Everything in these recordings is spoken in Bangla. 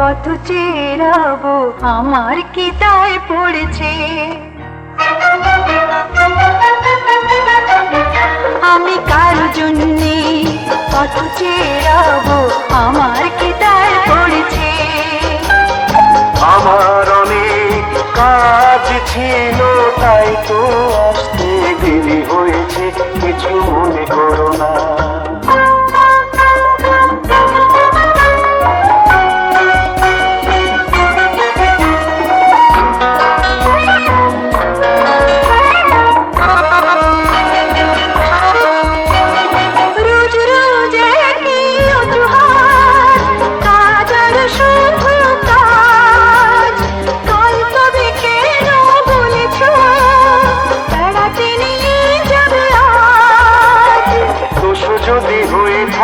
কত চেরাবো, আমার কি দায় পড়েছে? আমি কার জন্যে কত চেরাবো, আমার কি দায় পড়েছে? আমার অনেক কাজ ছিল, তাই তো আসতে দেরি হয়েছে, কিছু মনে করো না।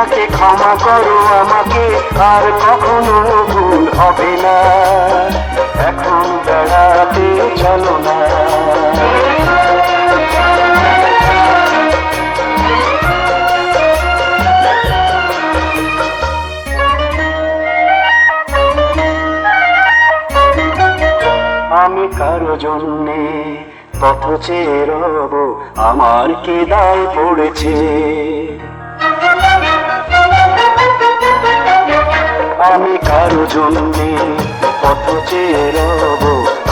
থাকে ক্ষমা করো, আমাকে আর কখনো ভুল হবে না। এখন বেড়াতে চলো না। আমি কারও জন্যে পথ চেয়ে রব, আমার কি দায় পড়েছে। আমি কারও জন্যে পথ চেয়ে রব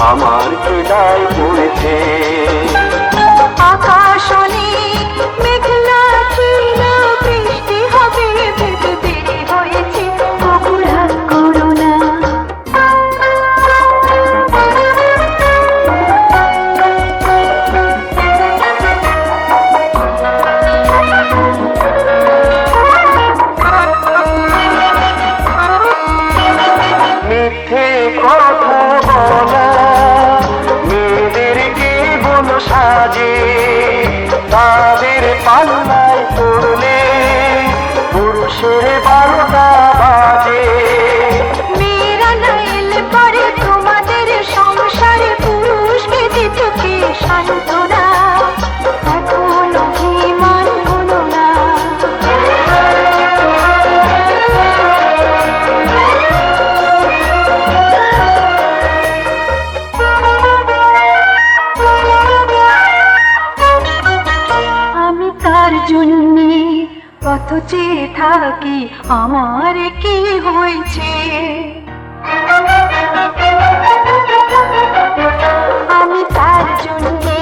আমার কি দায় পড়েছে বলো কত চেয়ে থাকি, আমার কি হয়েছে? আমি তার জন্যে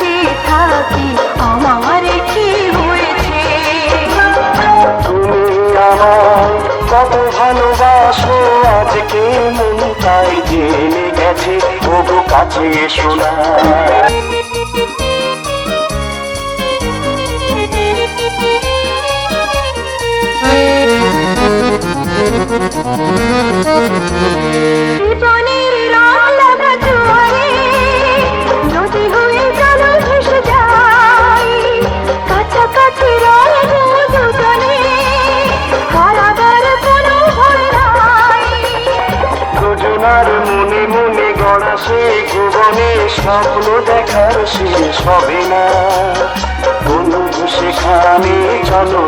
চেয়ে থাকি, আমার কি হয়েছে? তুমি আমায় কত ভালোবাসো, আজকে মন তাই জেনে গেছে ওগো কাছে এসো দুজনার মনে মনে গড়া সে জীবনে স্বপ্ন দেখার শেষ হবে না। বন্ধু সেখানে চলো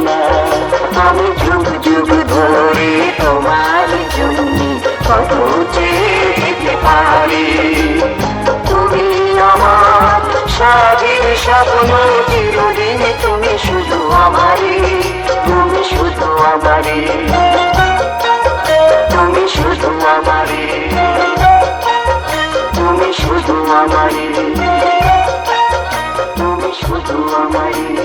আমি যুগ যুগ ধরে তোমার জন্য কত চেয়ে পারি। তুমি আমার স্বাধীন স্বপ্ন, চিরদিন তুমি শুধু আমারই, তুমি শুধু আমারই। তুমি শুধু আমারই। তুমি শুধু আমারই। তুমি শুধু আমার